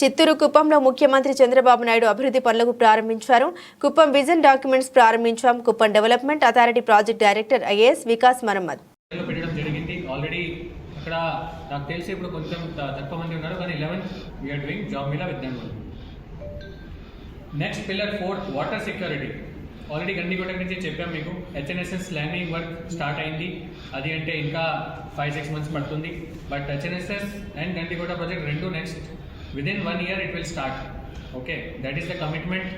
చిత్తూరు కుప్పంలో ముఖ్యమంత్రి చంద్రబాబు నాయుడు అభివృద్ధి పనులకు ప్రారంభించారు. కుప్పం విజన్ డాక్యుమెంట్స్ ప్రారంభించాం. Kuppam development authority project director IAS Vikas మరమ్మద్ ఇక్కడ నాకు తెలిసి ఇప్పుడు కొంచెం తక్కువ మంది ఉన్నారు. కానీ లెవెన్ వీఆర్ డూయింగ్ జాబ్ మీద with them next pillar fourth water security already Gandikota నుంచి చెప్పాం మీకు. హెచ్ఎన్ఎస్ఎస్ ల్యాండింగ్ వర్క్ స్టార్ట్ అయింది. అది అంటే ఇంకా ఫైవ్ సిక్స్ మంత్స్ పడుతుంది. But HNSS and Gandikota project రెండు next within one one year it will start okay that the the commitment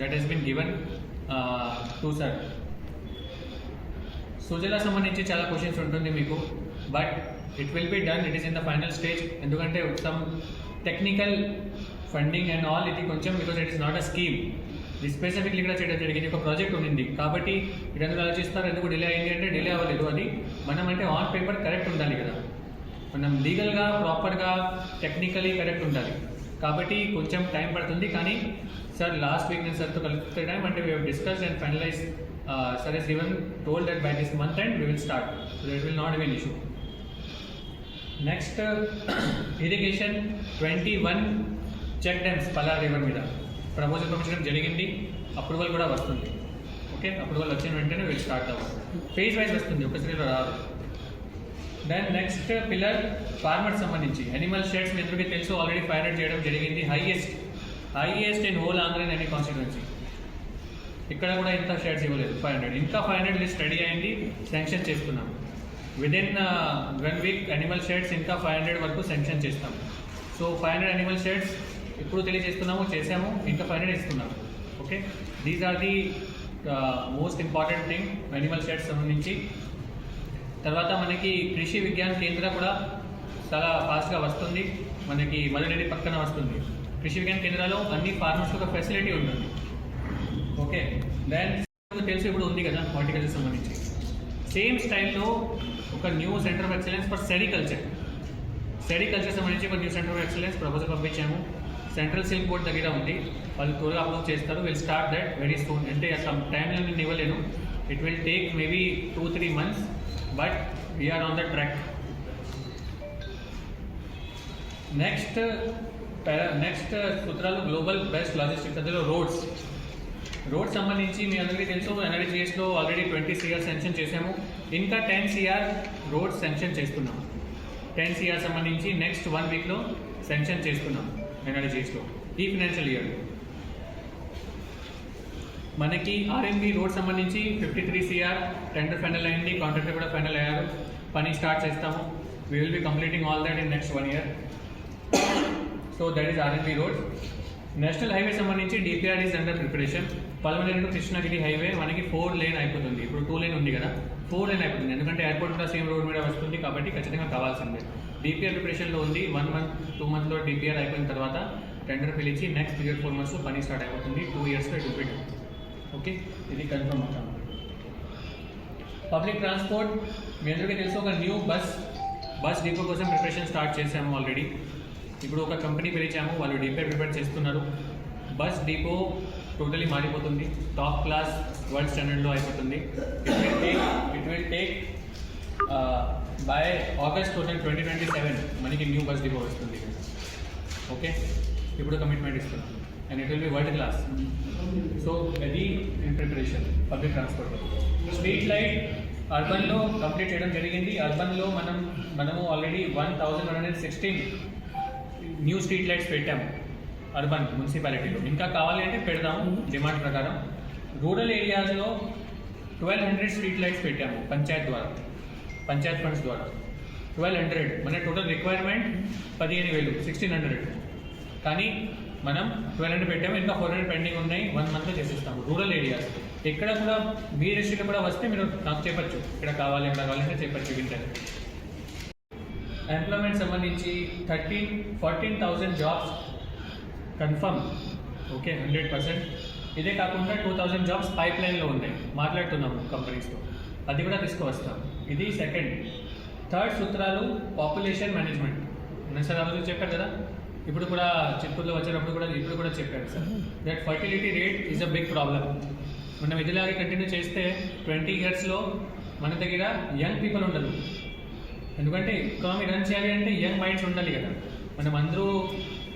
that he's been uh, to sir Sujala సంబంధించి చాలా questions ఉంటుంది మీకు. But it will be done it is in the final stage ఎందుకంటే some technical funding and all ఇది కొంచెం because it is not a scheme ఇది specifically కూడా చేయడం జరిగింది. ఒక ప్రాజెక్ట్ ఉండింది. కాబట్టి ఇది ఎందుకు ఆలోచిస్తారు ఎందుకు డిలే అయింది అంటే డిలే అవ్వలేదు. అది మనం అంటే ఆన్ పేపర్ కరెక్ట్ ఉండాలి కదా. మనం లీగల్గా ప్రాపర్గా టెక్నికలీ కరెక్ట్ ఉండాలి. కాబట్టి కొంచెం టైం పడుతుంది కానీ సార్ లాస్ట్ వీక్ నేను సార్తో కలిపితే టైం అంటే we discuss and finalise sir is even told that by this month and we will start that will not be issue next irrigation twenty one check dams Palla river మీద. Proposal పంపించడం జరిగింది. Approval కూడా వస్తుంది. Okay approval వచ్చిన వెంటనే వీళ్ళు start అవ్వాలి phase wise వస్తుంది. ఒకసారి రాదు. దెన్ నెక్స్ట్ పిల్లర్ ఫార్మర్ సంబంధించి. అనిమల్ షెడ్స్ మీ అందరికీ తెలుసు ఆల్రెడీ ఫైవ్ హండ్రెడ్ చేయడం జరిగింది. Highest highest in whole Andhra in constituency ఇక్కడ కూడా ఇంత షేర్స్ ఇవ్వలేదు ఫైవ్ హండ్రెడ్ ఇంకా ఫైవ్ హండ్రెడ్ లిస్ట్ రెడీ అయింది శాంక్షన్ చేస్తున్నాం with in one week animal sheds ఇంకా ఫైవ్ హండ్రెడ్ వరకు శాంక్షన్ చేస్తాం. So five hundred animal sheds ఇప్పుడు తెలియజేస్తున్నాము చేసాము ఇంకా ఫైవ్ హండ్రెడ్ ఇస్తున్నాము okay these are the most important thing animal sheds సంబంధించి. తర్వాత మనకి కృషి విజ్ఞాన కేంద్ర కూడా చాలా ఫాస్ట్గా వస్తుంది. మనకి మదనడి పక్కన వస్తుంది. కృషి విజ్ఞాన కేంద్రాల్లో అన్ని ఫార్మర్స్ ఒక ఫెసిలిటీ ఉంటుంది. ఓకే. దెన్ తెలిసి ఇప్పుడు ఉంది కదా హార్టికల్చర్ సంబంధించి. సేమ్ స్టైల్లో ఒక new centre of excellence for sericulture sericulture సంబంధించి ఒక new centre of excellence proposal పంపించాము. Central silk board దగ్గర ఉంది. వాళ్ళు త్వరగా అప్రూవ్ చేస్తారు. Will start that very soon అంటే సమ్ టైంలో నేను ఇవ్వలేను. It will take maybe two three months but we're on the track next next సూత్రాలు గ్లోబల్ బెస్ట్ లాజిస్టిక్స్ అందులో రోడ్స్ రోడ్ సంబంధించి మీ అందరికీ తెలుసు ఎన్ఆర్జీఎస్లో ఆల్రెడీ ట్వంటీ సిఆర్ సెన్షన్ చేసాము ఇంకా టెన్ సిఆర్ రోడ్ సెన్షన్ చేస్తున్నాం. టెన్ సిఆర్ సంబంధించి నెక్స్ట్ వన్ వీక్లో సెన్షన్ చేస్తున్నాం ఎన్ఆర్జీఎస్లో ఈ ఫినాన్షియల్ ఇయర్ మనకి ఆర్ఎంబి రోడ్ సంబంధించి fifty three CR tender final అయింది కాంట్రాక్టర్ కూడా ఫైనల్ అయ్యారు. పని స్టార్ట్ చేస్తాము. We will be completing all that in next one year so that is RMB road national highway సంబంధించి DPR is under preparation Palamaneru to Krishnagiri highway మనకి four lane అయిపోతుంది. ఇప్పుడు two lane ఉంది కదా. Four lane అయిపోతుంది. ఎందుకంటే airport కూడా same road మీద వస్తుంది కాబట్టి ఖచ్చితంగా కావాల్సిందే. డిపిఆర్ ప్రిపరేషన్లో ఉంది. వన్ మంత్ టూ మంత్లో డిపిఆర్ అయిపోయిన తర్వాత టెండర్ పిలిచి నెక్స్ట్ త్రీ ఫోర్ మంత్స్ పని స్టార్ట్ అయిపోతుంది. టూ ఇయర్స్లో ఇట్ విల్ ఓకే? ఇది కన్ఫర్మ్ అవుతాం పబ్లిక్ ట్రాన్స్పోర్ట్ మీ అందరికీ తెలుసు ఒక న్యూ బస్ బస్ డిపో కోసం ప్రిపరేషన్ స్టార్ట్ చేసాము ఆల్రెడీ ఇప్పుడు ఒక కంపెనీ పిలిచాము వాళ్ళు డిపో ప్రిపేర్ చేస్తున్నారు. బస్ డిపో టోటలీ మారిపోతుంది. టాప్ క్లాస్ వరల్డ్ స్టాండర్డ్లో అయిపోతుంది. It will take it will take by August two thousand twenty twenty seven మనకి న్యూ బస్ డిపో వస్తుంది. ఓకే ఇప్పుడు కమిట్మెంట్ ఇస్తున్నాం. And it will be world class so అది in preparation public transport street light అర్బన్లో complete చేయడం జరిగింది. అర్బన్లో మనం మనము already one thousand one hundred sixteen new street lights పెట్టాము. అర్బన్ మున్సిపాలిటీలో ఇంకా కావాలి అంటే పెడదాము డిమాండ్ ప్రకారం. రూరల్ ఏరియాస్లో ట్వెల్వ్ హండ్రెడ్ స్ట్రీట్ లైట్స్ పెట్టాము పంచాయత్ ద్వారా. పంచాయత్ ఫండ్స్ ద్వారా. ట్వెల్వ్ హండ్రెడ్ మన టోటల్ రిక్వైర్మెంట్ పదిహేను వేలు సిక్స్టీన్ హండ్రెడ్ కానీ మనం ట్వెల్వ్ హండ్రెడ్ పెట్టాము ఇంకా ఫోర్ హండ్రెడ్ పెండింగ్ ఉన్నాయి వన్ మంత్లో చేసేస్తాము రూరల్ ఏరియాస్. ఎక్కడ కూడా మీ డిస్ట్రిక్ట్ కూడా వస్తే మీరు నాకు చెప్పచ్చు ఇక్కడ కావాలి ఇక్కడ కావాలంటే చెప్పచ్చు వింటారు ఎంప్లాయ్మెంట్ సంబంధించి thirteen fourteen thousand jobs confirm. Okay hundred percent. ఇదే కాకుండా టూ థౌజండ్ జాబ్స్ పైప్ లైన్లో ఉన్నాయి మాట్లాడుతున్నాము కంపెనీస్తో. అది కూడా తీసుకువస్తాం. ఇది సెకండ్. థర్డ్ సూత్రాలు పాపులేషన్ మేనేజ్మెంట్. నేను సార్ ఆ రోజు చెప్పారు కదా ఇప్పుడు కూడా చిత్తూరులో వచ్చేటప్పుడు కూడా ఇప్పుడు కూడా చెప్పారు sir. That fertility rate is a big problem మనం ఇదిలాగే కంటిన్యూ చేస్తే ట్వంటీ ఇయర్స్లో మన దగ్గర యంగ్ పీపుల్ ఉండదు ఎందుకంటే ఎకానమీ రన్ చేయాలి అంటే యంగ్ మైండ్స్ ఉండాలి కదా. మనం అందరూ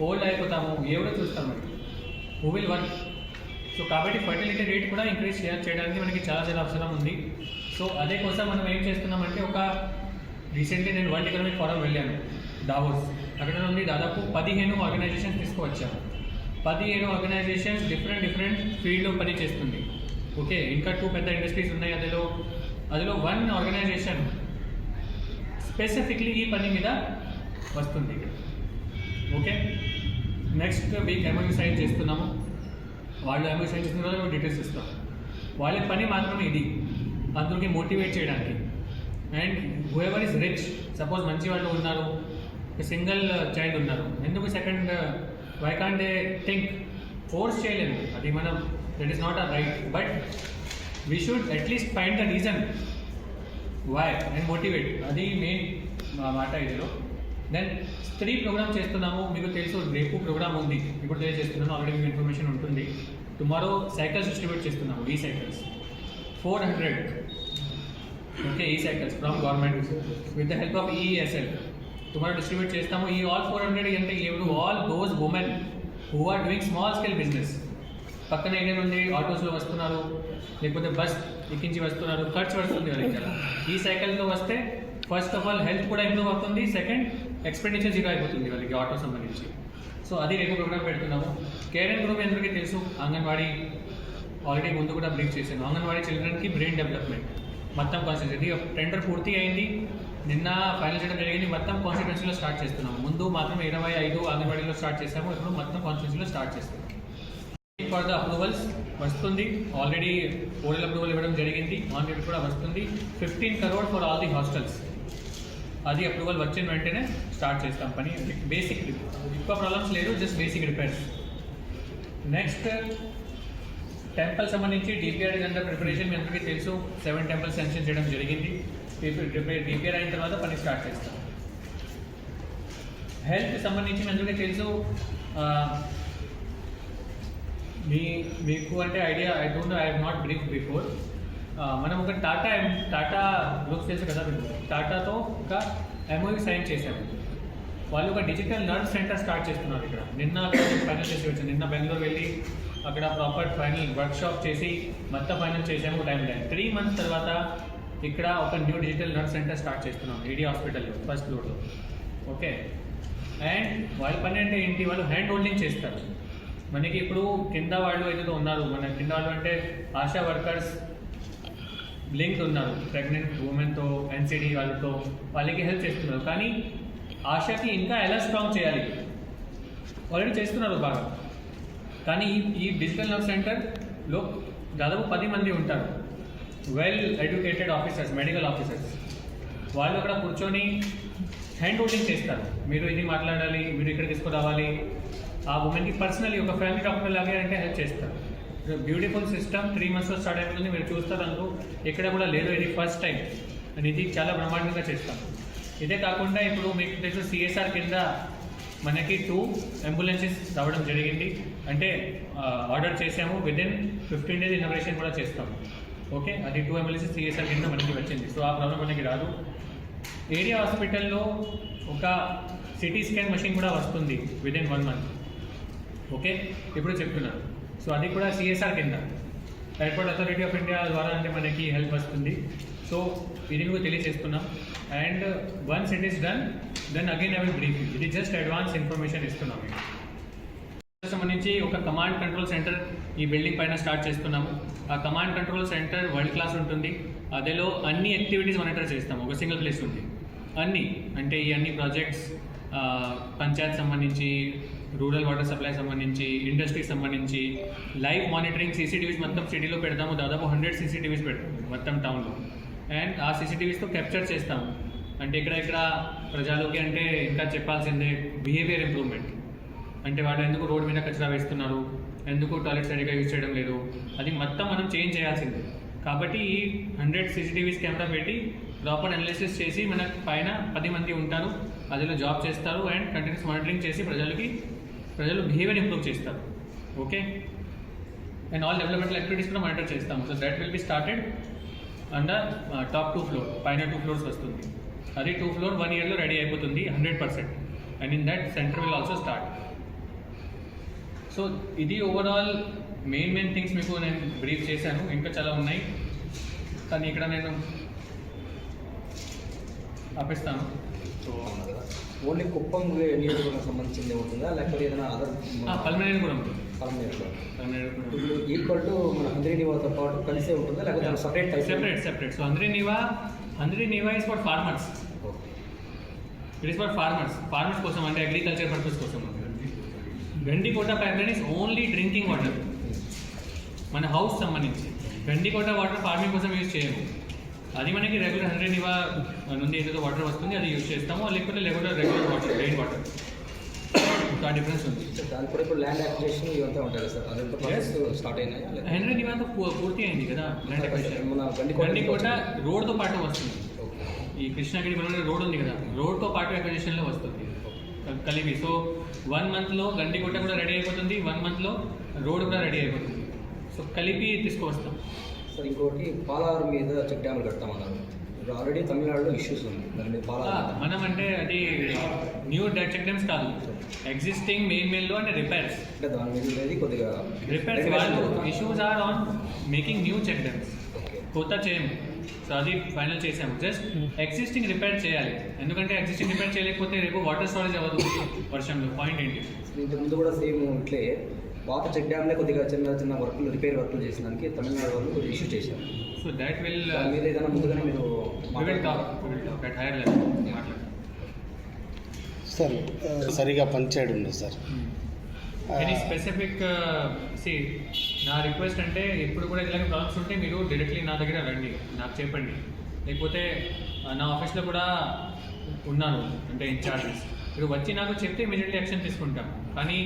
ఓల్డ్ అయిపోతాము ఎవరో చూస్తాం మరి. హూ విల్ వర్క్ సో కాబట్టి ఫర్టిలిటీ రేట్ కూడా ఇంక్రీజ్ చేయడానికి మనకి చాలా చాలా అవసరం ఉంది. సో అదే కోసం మనం ఏం చేస్తున్నామంటే ఒక రీసెంట్లీ నేను వరల్డ్ ఎకనామిక్ ఫోరం వెళ్ళాను. దావోస్. అక్కడ నుండి దాదాపు పదిహేను ఆర్గనైజేషన్స్ తీసుకువచ్చాము పదిహేను ఆర్గనైజేషన్స్ డిఫరెంట్ డిఫరెంట్ ఫీల్డ్లో పని చేస్తుంది ఓకే ఇంకా టూ పెద్ద ఇండస్ట్రీస్ ఉన్నాయి అందులో. అందులో వన్ ఆర్గనైజేషన్ స్పెసిఫిక్లీ ఈ పని మీద వస్తుంది. Okay next week MOU sign చేస్తున్నాము. వాళ్ళు ఎంఓయూ సైన్ చేస్తున్న తర్వాత డీటెయిల్స్ ఇస్తాం. వాళ్ళ పని మాత్రమే ఇది. అందరికి మోటివేట్ చేయడానికి. And whoever is rich suppose మంచి వాళ్ళు ఉన్నారు. సింగిల్ చైల్డ్ ఉన్నారు. ఎందుకు second? Why can't they think force చేయలేము అది మనం that is not a right but we should at least find the reason why and motivate అది మెయిన్ మాట ఇదిలో. దెన్ స్త్రీ ప్రోగ్రామ్ చేస్తున్నాము మీకు తెలుసు రేపు ప్రోగ్రామ్ ఉంది. ఇప్పుడు తెలియజేస్తున్నాను ఆల్రెడీ మీకు ఇన్ఫర్మేషన్ ఉంటుంది. టుమారో సైకిల్స్ డిస్ట్రిబ్యూట్ చేస్తున్నాము ఈ సైకిల్స్ ఫోర్ హండ్రెడ్ ఓకే ఈ cycles from government with the help of ESL tomorrow distribute చేస్తాము ఈ ఆల్ ఫోర్ హండ్రెడ్ అంటే ఎవరు all those women who are doing small scale business పక్కన ఏరియా నుండి ఆటోస్లో వస్తున్నారు లేకపోతే బస్ ఎక్కించి వస్తున్నారు ఖర్చు పడుతుంది వాళ్ళకి ఈ సైకిల్తో వస్తే ఫస్ట్ ఆఫ్ ఆల్ హెల్త్ కూడా ఇంప్రూవ్ అవుతుంది సెకండ్ ఎక్స్పెండిచర్ జీరో అయిపోతుంది వాళ్ళకి ఆటో సంబంధించి సో అది రేపు ప్రోగ్రామ్ పెడుతున్నాము కేర్ అండ్ గ్రూప్ అందరికీ తెలుసు అంగన్వాడీ ఆల్రెడీ ముందు కూడా బ్రీఫ్ చేశాను అంగన్వాడీ చిల్డ్రన్కి బ్రెయిన్ డెవలప్మెంట్ మొత్తం కాన్స్టిట్యూన్సీ టెండర్ పూర్తి అయింది నిన్న ఫైనల్ చేయడం జరిగింది. మొత్తం కాన్స్టిట్యూన్సీలో స్టార్ట్ చేస్తున్నాము. ముందు మాత్రం ఇరవై ఐదు అంగన్వాడీలో స్టార్ట్ చేసాము ఇప్పుడు మొత్తం కాన్స్టిట్యూన్సీలో స్టార్ట్ చేస్తాము ఫర్ ద అప్రూవల్స్ వస్తుంది. ఆల్రెడీ ఓరల్ అప్రూవల్ ఇవ్వడం జరిగింది. ఆన్ డేట్ కూడా వస్తుంది. Fifteen crore for all the hostels అది అప్రూవల్ వచ్చిన వెంటనే స్టార్ట్ చేస్తాం. పని బేసిక్ ఎక్కువ ప్రాబ్లమ్స్ లేదు just basic repairs next temple సంబంధించి డిపిఆర్ అండర్ ప్రిపరేషన్ మీ అందరికీ తెలుసు. సెవెన్ టెంపుల్స్ సెన్షన్ చేయడం జరిగింది. డిపిఆర్ అయిన తర్వాత పని స్టార్ట్ చేస్తాం. హెల్త్ సంబంధించి ఎందుకంటే తెలుసు మీ మీకు అంటే idea I don't I have not brief before మనం ఒక టాటా టాటా గ్రూప్స్ తెలుసు కదా మీకు? టాటాతో ఒక ఎంఓయూ సైన్ చేశాము వాళ్ళు ఒక డిజిటల్ లర్న్ సెంటర్ స్టార్ట్ చేస్తున్నారు ఇక్కడ. నిన్న ఫైనల్ చేసి వచ్చాను. నిన్న బెంగళూరు వెళ్ళి అక్కడ ప్రాపర్ ఫైనల్ వర్క్షాప్ చేసి మొత్తం ఫైనల్ చేసాము టైం టైం త్రీ మంత్స్ తర్వాత ఇక్కడ ఒక new digital nurse center start చేస్తున్నాం ఏడీ హాస్పిటల్లో ఫస్ట్ ఫ్లోర్లో ఓకే అండ్ వాళ్ళ పని అంటే ఏంటి? వాళ్ళు హ్యాండ్ హోల్డింగ్ చేస్తారు. మనకి ఇప్పుడు కింద వాళ్ళు ఏదో ఉన్నారు. మన కింద వాళ్ళు అంటే ఆశా వర్కర్స్ లింక్ ఉన్నారు. ప్రెగ్నెంట్ ఉమెన్తో ఎన్సిడి వాళ్ళతో వాళ్ళకి హెల్ప్ చేస్తున్నారు. కానీ ఆశకి ఇంకా ఎలా స్ట్రాంగ్ చేయాలి? ఆల్రెడీ చేస్తున్నారు బాగా. కానీ ఈ ఈ డిజిటల్ నర్వ్ సెంటర్లో దాదాపు పది మంది ఉంటారు. Well educated officers medical officers వాళ్ళు అక్కడ కూర్చొని హ్యాండ్ హోల్డింగ్ చేస్తారు. మీరు ఇది మాట్లాడాలి మీరు ఇక్కడ తీసుకురావాలి. ఆ ఉమెన్కి పర్సనలీ ఒక ఫ్యామిలీ డాక్టర్ లాగే అంటే హెల్ప్ చేస్తారు. బ్యూటిఫుల్ సిస్టమ్ త్రీ మంత్స్లో స్టార్ట్ అయిపోతుంది. మీరు చూస్తారు అందులో ఎక్కడ కూడా లేదు. ఇది ఫస్ట్ టైం అని ఇది చాలా బ్రహ్మాండంగా చేస్తాం ఇదే కాకుండా ఇప్పుడు మీకు తెలుసు సిఎస్ఆర్ కింద మనకి టూ అంబులెన్సెస్ రావడం జరిగింది. అంటే ఆర్డర్ చేసాము విదిన్ ఫిఫ్టీన్ డేస్ ఇన్నోగ్రేషన్ కూడా చేస్తాము. ఓకే? అది టూ అంబులెన్సెస్ సిఎస్ఆర్ కింద మనకి వచ్చింది. సో ఆ ప్రాబ్లం మనకి రాదు. ఏరియా హాస్పిటల్లో ఒక సిటీ స్కాన్ మెషిన్ కూడా వస్తుంది with in one month okay? ఇప్పుడు చెప్తున్నాను సో అది కూడా సిఎస్ఆర్ కింద. ఎయిర్పోర్ట్ అథారిటీ ఆఫ్ ఇండియా ద్వారా అంటే మనకి హెల్ప్ వస్తుంది. సో ఇది కూడా తెలియజేస్తున్నాం. And once it is done then again I will brief ఇది జస్ట్ అడ్వాన్స్ ఇన్ఫర్మేషన్ ఇస్తున్నాం. మీకు. సంబంధించి ఒక కమాండ్ కంట్రోల్ సెంటర్ ఈ బిల్డింగ్ పైన స్టార్ట్ చేస్తున్నాము. ఆ command control center world class ఉంటుంది. అదేలో అన్ని యాక్టివిటీస్ మానిటర్ చేస్తాము. ఒక సింగిల్ ప్లేస్ ఉంది అన్ని అంటే ఈ అన్ని ప్రాజెక్ట్స్ పంచాయత్ సంబంధించి రూరల్ వాటర్ సప్లై సంబంధించి ఇండస్ట్రీకి సంబంధించి లైవ్ మానిటరింగ్ సీసీటీవీస్ మొత్తం సిటీలో పెడతాము. దాదాపు హండ్రెడ్ సీసీటీవీస్ పెడతాము మొత్తం టౌన్లో అండ్ ఆ సీసీటీవీస్తో క్యాప్చర్ చేస్తాము. అంటే ఇక్కడ ఇక్కడ ప్రజలకి అంటే ఇంకా చెప్పాల్సిందే బిహేవియర్ ఇంప్రూవ్మెంట్ అంటే వాళ్ళు ఎందుకు రోడ్ మీద కచరా వేస్తున్నారు? ఎందుకు టాయిలెట్ సరిగ్గా యూజ్ చేయడం లేదు? అది మొత్తం మనం చేంజ్ చేయాల్సిందే. కాబట్టి ఈ హండ్రెడ్ సీసీటీవీస్ కెమెరా పెట్టి ప్రాపర్ అనాలిసిస్ చేసి మన పైన పది మంది ఉంటారు అదిలో జాబ్ చేస్తారు అండ్ కంటిన్యూస్ మానిటరింగ్ చేసి ప్రజలకి ప్రజలు బిహేవియర్ ఇంప్రూవ్ చేస్తారు. Okay and all developmental activities కూడా మానిటర్ చేస్తాము. So that will be started under top two floor పైన టూ ఫ్లోర్స్ వస్తుంది. అది టూ ఫ్లోర్ వన్ ఇయర్లో రెడీ అయిపోతుంది hundred percent and in that center will also start so ఇది overall main main things మీకు నేను బ్రీఫ్ చేశాను. ఇంకా చాలా ఉన్నాయి. కానీ ఇక్కడ నేను ఆపిస్తాను. సో ఓన్లీ కుప్పం నియోజకవర్గం సంబంధించింది ఉంటుందా? లేకపోతే ఏదైనా అదర్ పల్మనేని కూడా ఉంటుంది. ఇప్పుడు ఈక్వల్ టు మన హంద్రీ నివాతో పాటు కలిసే ఉంటుందా? లేకపోతే separate separate separate so Handri Neeva Handri Neeva is for farmers it is for farmers farmers కోసం అంటే అగ్రికల్చర్ పర్పస్ కోసం. Gandikota pipeline is only drinking water మన హౌస్ సంబంధించి. గండికోట వాటర్ ఫార్మింగ్ కోసం యూజ్ చేయము. అది మనకి రెగ్యులర్ హండ్రెడ్ నివా నుండి ఏదైతే వాటర్ వస్తుంది అది యూజ్ చేస్తాము. లేకపోతే regular regular water rain water difference ఉంది. దాని కూడా ఇప్పుడు ల్యాండ్ అక్విజిషన్ ఇవంతా ఉంటాయి కదా సార్. అదంతా ప్రాసెస్ స్టార్ట్ అయినాయా హండ్రెడ్ నివాతో పూ- పూర్తి అయింది కదా ల్యాండ్ అక్విజిషన్ మన గండికోట రోడ్తో పాటు వస్తుంది. ఈ కృష్ణగిరి రోడ్ ఉంది కదా. రోడ్తో పాటు అక్విజిషన్లో వస్తుంది. కలిపి. సో వన్ మంత్లో గండికోట కూడా రెడీ అయిపోతుంది వన్ మంత్లో రోడ్ కూడా రెడీ అయిపోతుంది. సో కలిపి తీసుకువస్తాం. సార్ ఇంకోటి పాలారు మీద చెక్ డ్యాములు కడతామన్నారు ఇప్పుడు ఆల్రెడీ తమిళనాడులో ఇష్యూస్ ఉంది దాని మనం అంటే అది న్యూ చెక్ డ్యామ్స్ కాదు. ఎగ్జిస్టింగ్ మెయిన్ మెయిన్లో అంటే రిపేర్స్ అంటే దాని మీద కొద్దిగా repairs issues are on making new check dams కొత్త చేయము సో అది ఫైనల్ చేసాము జస్ట్ ఎగ్జిస్టింగ్ రిపేర్ చేయాలి. ఎందుకంటే ఎగ్జిస్టింగ్ రిపేర్ చేయలేకపోతే రేపు వాటర్ స్టోరేజ్ అవ్వదు వర్షంలో. పాయింట్ ఏంటి? ఇంతకు ముందు కూడా సేమ్ ఇట్లే. పాత చెక్ డ్యామ్లే కొద్దిగా చిన్న చిన్న వర్కులు రిపేర్ వర్కులు చేసడానికి తమిళనాడు వాళ్ళు కొద్దిగా ఇష్యూ చేశారు. సో దాట్ విల్ మీద ఏదైనా ముందుగానే మీరు హైయర్ లెవెల్ సార్ సరిగా పనిచేయడం లేదు సార్. ఆ, ఎనీ స్పెసిఫిక్ సి నా రిక్వెస్ట్ అంటే ఎప్పుడు కూడా ఇలాంటి ప్రాబ్లమ్స్ ఉంటే మీరు డైరెక్ట్లీ నా దగ్గర రండి నాకు చెప్పండి. లేకపోతే నా ఆఫీస్లో కూడా ఉన్నాను అంటే ఇన్ఛార్జెస్ మీరు వచ్చి నాకు చెప్తే ఇమీడియట్లీ యాక్షన్ తీసుకుంటాం. కానీ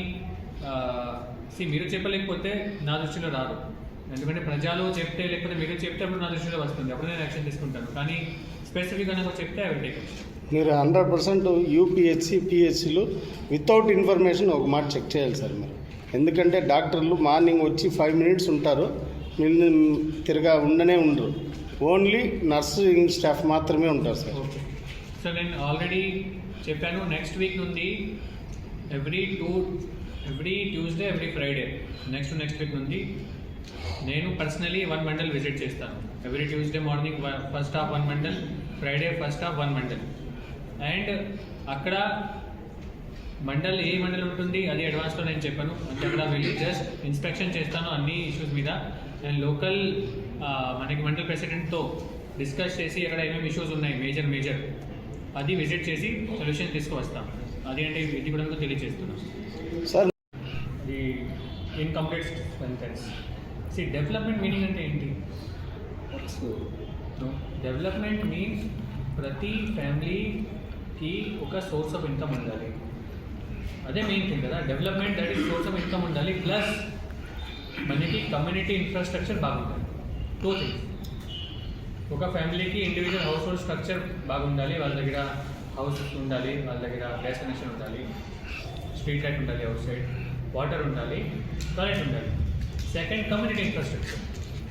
సి మీరు చెప్పలేకపోతే నా దృష్టిలో రాదు ఎందుకంటే ప్రజలు చెప్తే లేకపోతే మీరు చెప్తే అప్పుడు నా దృష్టిలో వస్తుంది. అప్పుడు నేను యాక్షన్ తీసుకుంటాను. కానీ స్పెసిఫిక్గా నాకు చెప్తే అవి టేక్ మీరు హండ్రెడ్ పర్సెంట్ యూపీహెచ్సి పిహెచ్సిలు వితౌట్ ఇన్ఫర్మేషన్ ఒక మాట చెక్ చేయాలి సార్ మీరు. ఎందుకంటే డాక్టర్లు మార్నింగ్ వచ్చి ఫైవ్ మినిట్స్ ఉంటారు వీళ్ళు తిరగా ఉండనే ఉండరు. ఓన్లీ నర్సింగ్ స్టాఫ్ మాత్రమే ఉంటారు సార్. ఓకే సో నేను ఆల్రెడీ చెప్పాను నెక్స్ట్ వీక్ నుండి every two every Tuesday every Friday next next week నుండి నేను పర్సనలీ వన్ మండల్ విజిట్ చేస్తాను. Every Tuesday morning first half one mandal Friday first half one mandal and అక్కడ మండల్ ఏ మండల్ ఉంటుంది అది అడ్వాన్స్లో నేను చెప్పాను. అంటే అక్కడ వెళ్ళి జస్ట్ ఇన్స్పెక్షన్ చేస్తాను అన్ని ఇష్యూస్ మీద. అండ్ లోకల్ మనకి మండల్ ప్రెసిడెంట్తో డిస్కస్ చేసి అక్కడ ఏమేమి ఇష్యూస్ ఉన్నాయి మేజర్ మేజర్ అది విజిట్ చేసి సొల్యూషన్ తీసుకువస్తాం. అది అంటే ఇది కూడా మీకు తెలియజేస్తున్నాం. సార్ ది ఇన్కంప్లీట్ సెంటెన్స్ సి డెవలప్మెంట్ మీనింగ్ అంటే ఏంటి? డెవలప్మెంట్ మీన్స్ ప్రతి ఫ్యామిలీకి ఒక సోర్స్ ఆఫ్ ఇన్కమ్ ఉండాలి. అదే మెయిన్ థింగ్ కదా development that is source of income ఉండాలి ప్లస్ మనకి కమ్యూనిటీ ఇన్ఫ్రాస్ట్రక్చర్ బాగుండాలి. టూ థింగ్స్ ఒక ఫ్యామిలీకి ఇండివిజువల్ హౌస్ హోల్డ్ స్ట్రక్చర్ బాగుండాలి వాళ్ళ దగ్గర హౌస్ ఉండాలి వాళ్ళ దగ్గర గ్యాస్ కనెక్షన్ ఉండాలి స్ట్రీట్ లైట్ ఉండాలి అవుట్ సైడ్ వాటర్ ఉండాలి టాయిలెట్ ఉండాలి. Second community infrastructure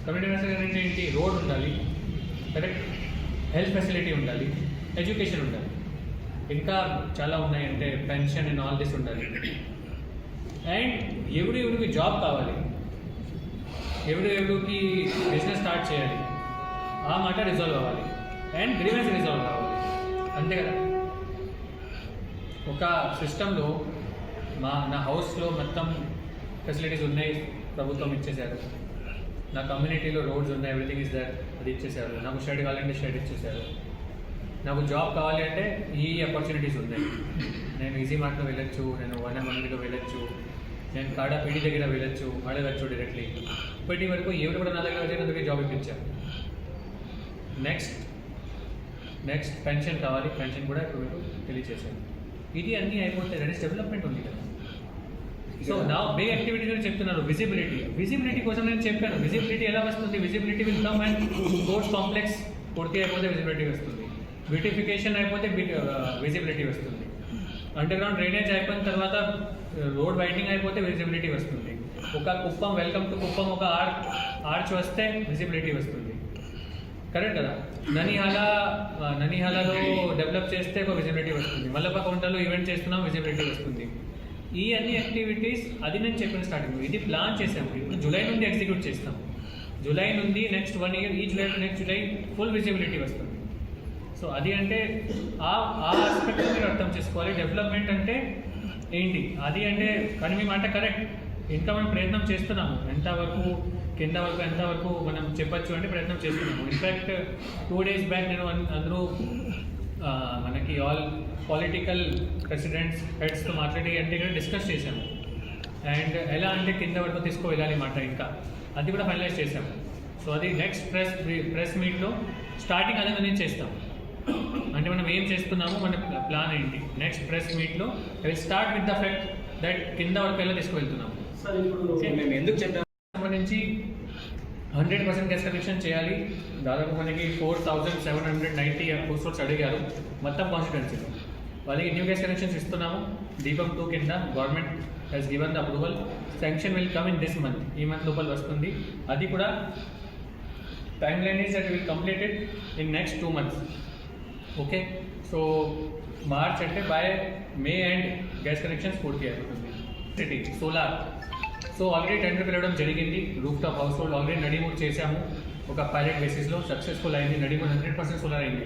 community infrastructure అంటే ఏంటి? రోడ్ ఉండాలి. కరెక్ట్ హెల్త్ ఫెసిలిటీ ఉండాలి. ఎడ్యుకేషన్ ఉండాలి. ఇంకా చాలా ఉన్నాయంటే పెన్షన్ అండ్ ఆల్ దిస్ ఉండాలి. అండ్ ఎవడు ఎవరికి జాబ్ కావాలి? ఎవడు ఎవరికి బిజినెస్ స్టార్ట్ చేయాలి? ఆ మాట రిజాల్వ్ అవ్వాలి. అండ్ గ్రీవెన్స్ రిజాల్వ్ కావాలి. అంతే కదా? ఒక సిస్టంలో మా నా హౌస్లో మొత్తం ఫెసిలిటీస్ ఉన్నాయి. ప్రభుత్వం ఇచ్చేశారు. నా కమ్యూనిటీలో రోడ్స్ ఉన్నాయి ఎవ్రీథింగ్ ఇస్ దర్ అది ఇచ్చేసారు నాకు షెడ్ కావాలంటే షెడ్ ఇచ్చేసారు నాకు జాబ్ కావాలి అంటే ఈ ఆపర్చునిటీస్ ఉన్నాయి. నేను ఈజీ మార్ట్లో వెళ్ళొచ్చు నేను వన్ మందిలో వెళ్ళొచ్చు నేను కాడ పీడి దగ్గర వెళ్ళొచ్చు అడగచ్చు డైరెక్ట్లీ ఇప్పటి వరకు ఎవరు కూడా నా దగ్గర వచ్చినందుకే దగ్గర జాబ్ ఇప్పించారు. నెక్స్ట్ నెక్స్ట్ పెన్షన్ కావాలి పెన్షన్ కూడా ఇప్పుడు మీకు తెలియజేశాను. ఇది అన్నీ అయిపోతే రెడీస్ డెవలప్మెంట్ ఉంది కదా. సో నా బే యాక్టివిటీ చెప్తున్నారు విజిబిలిటీ విజిబిలిటీ కోసం నేను చెప్పాను. విజిబిలిటీ ఎలా వస్తుంది? Visibility will come and sports complex పూర్తి అయిపోతే విజిబిలిటీ వస్తుంది. బ్యూటిఫికేషన్ అయిపోతే విజిబిలిటీ వస్తుంది. అండర్ గ్రౌండ్ డ్రైనేజ్ అయిపోయిన తర్వాత రోడ్ వైండింగ్ అయిపోతే విజిబిలిటీ వస్తుంది. ఒక కుప్పం వెల్కమ్ టు కుప్పం ఒక ఆర్చ్ ఆర్చ్ వస్తే విజిబిలిటీ వస్తుంది. కరెక్ట్ కదా? ననిహాల ఆ, ననిహాలలో డెవలప్ చేస్తే ఒక విజిబిలిటీ వస్తుంది. మల్లప్ప కౌంటర్లో ఈవెంట్ చేస్తున్నాం విజిబిలిటీ వస్తుంది. ఈ అన్ని యాక్టివిటీస్ అది నేను చెప్పిన స్టార్టింగ్ ఇది ప్లాన్ చేసాము ఇప్పుడు జూలై నుండి ఎగ్జిక్యూట్ చేస్తాం. జూలై నుండి నెక్స్ట్ వన్ ఇయర్ ఈ July next July full visibility వస్తుంది. సో అది అంటే ఆ ఆ ఆస్పెక్ట్ మీరు అర్థం చేసుకోవాలి. డెవలప్మెంట్ అంటే ఏంటి? అది అంటే కానీ మీ మాట కరెక్ట్ ఇంకా మనం ప్రయత్నం చేస్తున్నాము. ఎంతవరకు కింద వరకు ఎంతవరకు మనం చెప్పొచ్చు అంటే ప్రయత్నం చేస్తున్నాము. ఇన్ఫ్యాక్ట్ టూ డేస్ బ్యాక్ నేను అందరూ మనకి ఆల్ పొలిటికల్ ప్రెసిడెంట్స్ హెడ్స్తో మాట్లాడి అంటే ఇక్కడ డిస్కస్ చేశాము. అండ్ ఎలా అంటే కింద వరకు మాట ఇంకా. అది కూడా ఫైనలైజ్ చేశాము. సో అది నెక్స్ట్ ప్రెస్ ప్రెస్ మీట్లో స్టార్టింగ్ అదే నేను చేస్తాం. అంటే మనం ఏం చేస్తున్నామో మన ప్లాన్ ఏంటి? నెక్స్ట్ ప్రెస్ మీట్లో will start with the fact that కింద వరకు ఎలా తీసుకువెళ్తున్నాము? సంబంధించి హండ్రెడ్ పర్సెంట్ గ్యాస్ కనెక్షన్ చేయాలి. దాదాపు మనకి four thousand seven hundred ninety posters అడిగారు. మొత్తం కాన్స్టిట్యున్సీలో వాళ్ళకి న్యూ గ్యాస్ కనెక్షన్స్ ఇస్తున్నాము. దీపం టూ కింద government he's given the approval sanction will come in this month ఈ మంత్ లోపల వస్తుంది. అది కూడా timeline is that will completed in next two months okay so March అంటే by May and gas connections పూర్తి అయిపోతుంది. City solar so already tender పిలవడం జరిగింది. Rooftop household already Nadimur చేశాము. ఒక పైలట్ బేసిస్లో సక్సెస్ఫుల్ అయింది. నడిమూర్ హండ్రెడ్ పర్సెంట్ సోలార్ అయింది.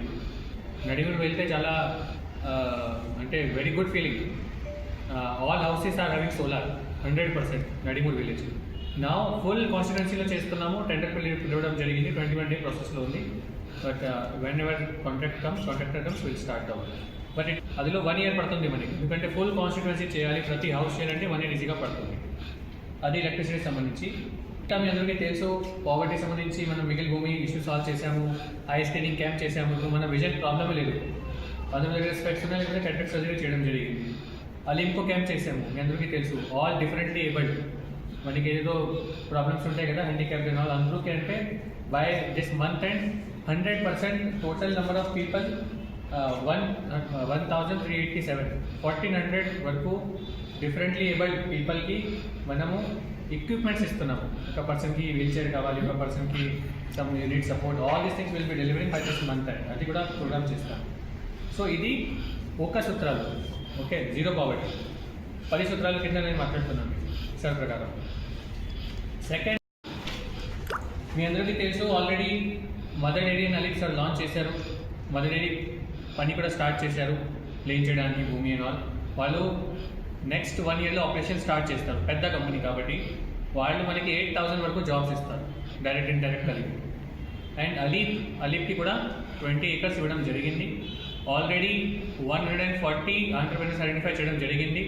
నడిమూర్ వెళ్తే చాలా అంటే very good feeling all houses are having solar hundred percent Nadimur village నా ఫుల్ కాన్స్టిట్యున్సీలో చేస్తున్నాము. టెండర్ పిలి పిలవడం జరిగింది. ట్వంటీ వన్ డే ప్రాసెస్లో ఉంది. But whenever contract comes contractor comes will start అవ్వాలి బట్ అదిలో వన్ ఇయర్ పడుతుంది మనకి. ఎందుకంటే ఫుల్ కాన్స్టిట్యున్సీ చేయాలి. ప్రతి హౌస్ చేయాలంటే వన్ ఇయర్ ఈజీగా పడుతుంది. అది ఎలక్ట్రిసిటీ సంబంధించి. ఇంకా మీ అందరికీ తెలుసు పావర్టీ సంబంధించి మనం మిగిలిన భూమి ఇష్యూ సాల్వ్ చేశాము ఐ స్క్రీనింగ్ క్యాంప్ చేశాము ఇప్పుడు మన విజన్ ప్రాబ్లమే లేదు. అందరి దగ్గర స్పెక్స్ ఉన్నాయి లేకపోతే కరెక్ట్ సర్జరీ చేయడం జరిగింది. అలింకో క్యాంప్ చేసాము మీ అందరికీ తెలుసు. ఆల్ డిఫరెంట్లీ ఏబుల్డ్ మనకి ఏదో ప్రాబ్లమ్స్ ఉంటాయి కదా హ్యాండిక్యాప్ అండ్ ఆల్ అందరికీ అంటే by this month and hundred percent total number of people one one thousand three eighty seven fourteen hundred వరకు డిఫరెంట్లీ ఏబుల్డ్ పీపుల్కి మనము ఎక్విప్మెంట్స్ ఇస్తున్నాము. ఒక పర్సన్కి వీల్ చైర్ కావాలి ఒక పర్సన్కి some unit support all these things will be delivering by this month and అది కూడా ప్రోగ్రామ్ చేస్తాం సో ఇది ఒక సూత్రాలు. ఓకే జీరో పావర్టీ పది సూత్రాల కింద నేను మాట్లాడుతున్నాను సార్ ప్రకారం. సెకండ్ మీ అందరికీ తెలుసు ఆల్రెడీ మదర్ డైరీ అని సార్ లాంచ్ చేశారు. మదర్ డైరీ పని కూడా స్టార్ట్ చేశారు ప్లేన్ చేయడానికి భూమి అని ఆల్ వాళ్ళు నెక్స్ట్ వన్ ఇయర్లో ఆపరేషన్ స్టార్ట్ చేస్తారు. పెద్ద కంపెనీ కాబట్టి వాళ్ళు మనకి ఎయిట్ థౌసండ్ వరకు జాబ్స్ ఇస్తారు. డైరెక్ట్ ఇండైరెక్ట్ కలిపి. అండ్ అలీఫ్ అలీప్కి కూడా ట్వంటీ ఏకర్స్ ఇవ్వడం జరిగింది. Already one hundred and forty entrepreneurs identify చేయడం జరిగింది.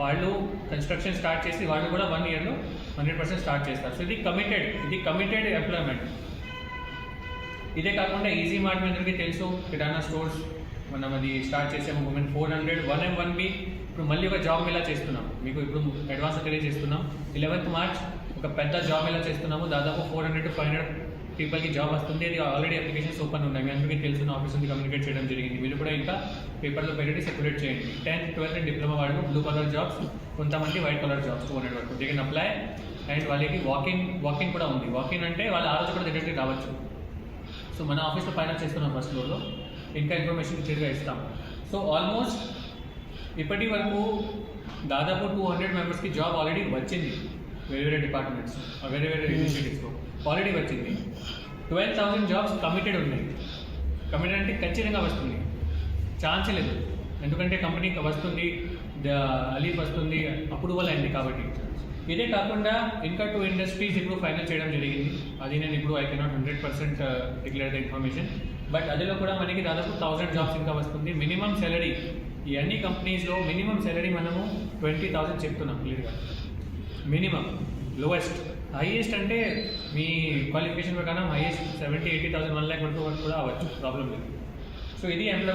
వాళ్ళు కన్స్ట్రక్షన్ స్టార్ట్ చేసి వాళ్ళు కూడా వన్ ఇయర్లో హండ్రెడ్ పర్సెంట్ స్టార్ట్ చేస్తారు. సో ఇది కమిటెడ్ ఇది కమిటెడ్ ఎంప్లాయ్మెంట్ ఇదే కాకుండా ఈజీ మార్ట్ మీ అందరికీ తెలుసు కిరాణా స్టోర్స్ మనం అది స్టార్ట్ చేసాము women four hundred one and one B ఇప్పుడు మళ్ళీ ఒక జాబ్ ఇలా చేస్తున్నాం? మీకు ఇప్పుడు అడ్వాన్స్ తెలియజేస్తున్నాం ఇలెవెన్త్ మార్చ్ ఒక పెద్ద జాబ్ ఇలా చేస్తున్నాము? దాదాపు four hundred to five hundred పీపుల్కి జాబ్ వస్తుంది. అది ఆల్రెడీ అప్లికేషన్స్ ఓపెన్ ఉన్నాయి. మీ అందరికీ తెలిసిన ఆఫీస్ ఉంది. కమ్యూనికేట్ చేయడం జరిగింది. మీరు కూడా ఇంకా పేపర్లో పెట్టి సెక్యులేట్ చేయండి. టెన్త్ ట్వెల్త్ డిప్లొమా వాళ్ళు బ్లూ కలర్ జాబ్స్ కొంతమంది white collar jobs two hundred వరకు. దే కెన్ అప్లై అండ్ వాళ్ళకి వాకింగ్ వాకింగ్ కూడా ఉంది. వాకింగ్ అంటే వాళ్ళ ఆ రోజు కూడా దగ్గరికి రావచ్చు. సో మన ఆఫీస్లో పైన చేస్తున్నాం ఫస్ట్ ఫ్లోర్లో ఇంకా ఇన్ఫర్మేషన్ క్లియర్గా ఇస్తాం. సో ఆల్మోస్ట్ ఇప్పటి వరకు దాదాపు టూ హండ్రెడ్ మెంబర్స్కి జాబ్ ఆల్రెడీ వచ్చింది. వేరే వేరే డిపార్ట్మెంట్స్ వేరే వేరే ఇనిషియేటివ్స్లో ఆల్రెడీ వచ్చింది. ట్వెల్వ్ థౌసండ్ జాబ్స్ కమిటెడ్ ఉన్నాయి. కమిటెడ్ అంటే ఖచ్చితంగా వస్తుంది. ఛాన్స్ లేదు. ఎందుకంటే కంపెనీ వస్తుంది ద- అలీఫ్ వస్తుంది అప్పుడు వల్ల అయింది కాబట్టి. ఇదే కాకుండా ఇంకా టూ ఇండస్ట్రీస్ ఇప్పుడు ఫైనల్ చేయడం జరిగింది. అది నేను ఇప్పుడు I cannot hundred percent declare the information but అదిలో కూడా మనకి దాదాపు థౌసండ్ జాబ్స్ ఇంకా వస్తుంది. మినిమం సాలరీ ఈ అన్ని కంపెనీస్లో మినిమం సాలరీ మనము ట్వంటీ థౌసండ్ చెప్తున్నాం క్లియర్గా మినిమం లోయెస్ట్ హైయెస్ట్ అంటే మీ క్వాలిఫికేషన్ ప్రకారం highest seventy eighty thousand one lakh వరకు కూడా అవ్వచ్చు. ప్రాబ్లం లేదు. సో ఇది ఎంప్లాయ్